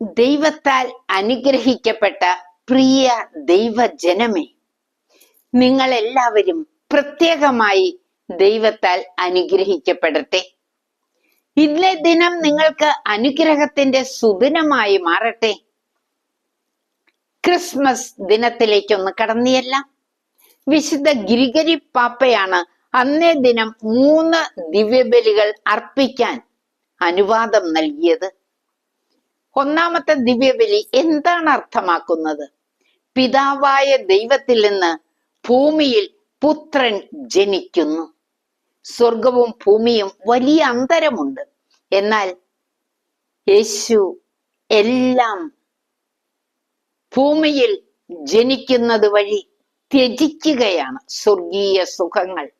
ദൈവത്താൽ അനുഗ്രഹിക്കപ്പെട്ട പ്രിയ ദൈവജനമേ നിങ്ങൾ എല്ലാവരും പ്രത്യേകമായി ദൈവത്താൽ അനുഗ്രഹിക്കപ്പെടട്ടെ. ഇന്നേ ദിനം നിങ്ങൾക്ക് അനുഗ്രഹത്തിന്റെ സുദിനമായി മാറട്ടെ. ക്രിസ്മസ് ദിനത്തിലേക്കൊന്ന് കടന്നിയല്ല. വിശുദ്ധ ഗിരിഗരി പാപ്പയാണ് അന്നേ ദിനം മൂന്ന് ദിവ്യബലികൾ അർപ്പിക്കാൻ അനുവാദം നൽകിയത്. ഒന്നാമത്തെ ദിവ്യബലി എന്താണ് അർത്ഥമാക്കുന്നത്? പിതാവായ ദൈവത്തിൽ നിന്ന് ഭൂമിയിൽ പുത്രൻ ജനിക്കുന്നു. സ്വർഗവും ഭൂമിയും വലിയ അന്തരമുണ്ട്. എന്നാൽ യേശു എല്ലാം ഭൂമിയിൽ ജനിക്കുന്നത് വഴി ത്യജിക്കുകയാണ്. സ്വർഗീയ സുഖങ്ങൾ.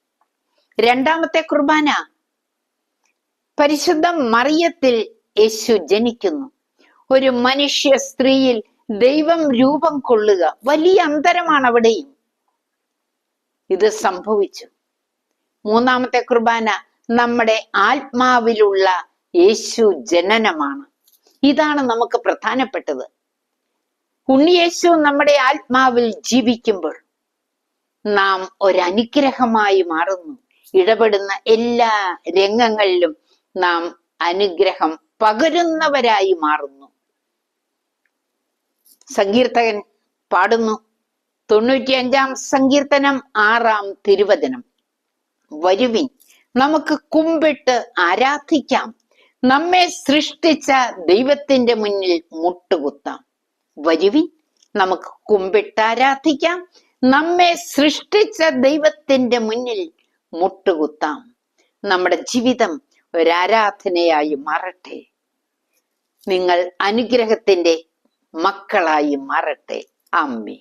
രണ്ടാമത്തെ കുർബാന. പരിശുദ്ധ മറിയത്തിൽ യേശു ജനിക്കുന്നു. ഒരു മനുഷ്യ സ്ത്രീയിൽ ദൈവം രൂപം കൊള്ളുക വലിയ അന്തരമാണ് അവിടെയും ഇത് സംഭവിച്ചു. മൂന്നാമത്തെ കുർബാന നമ്മുടെ ആത്മാവിലുള്ള യേശു ജനനമാണ്. ഇതാണ് നമുക്ക് പ്രധാനപ്പെട്ടത്. ഉണ്ണിയേശു നമ്മുടെ ആത്മാവിൽ ജീവിക്കുമ്പോൾ നാം ഒരനുഗ്രഹമായി മാറുന്നു. ഇടപെടുന്ന എല്ലാ രംഗങ്ങളിലും നാം അനുഗ്രഹം പകരുന്നവരായി മാറുന്നു. സങ്കീർത്തകൻ പാടുന്നു. തൊണ്ണൂറ്റിയഞ്ചാം സങ്കീർത്തനം ആറാം തിരുവചനം. വരുവിൻ നമുക്ക് കുമ്പിട്ട് ആരാധിക്കാം. നമ്മെ സൃഷ്ടിച്ച ദൈവത്തിന്റെ മുന്നിൽ മുട്ടുകുത്താം. വരുവിൻ നമുക്ക് കുമ്പിട്ട് ആരാധിക്കാം. നമ്മെ സൃഷ്ടിച്ച ദൈവത്തിന്റെ മുന്നിൽ മുട്ടുകുത്താം. നമ്മുടെ ജീവിതം ഒരാരാധനയായി മാറട്ടെ. നിങ്ങൾ അനുഗ്രഹത്തിന്റെ മക്കളായി മാറട്ടെ. അമ്മേ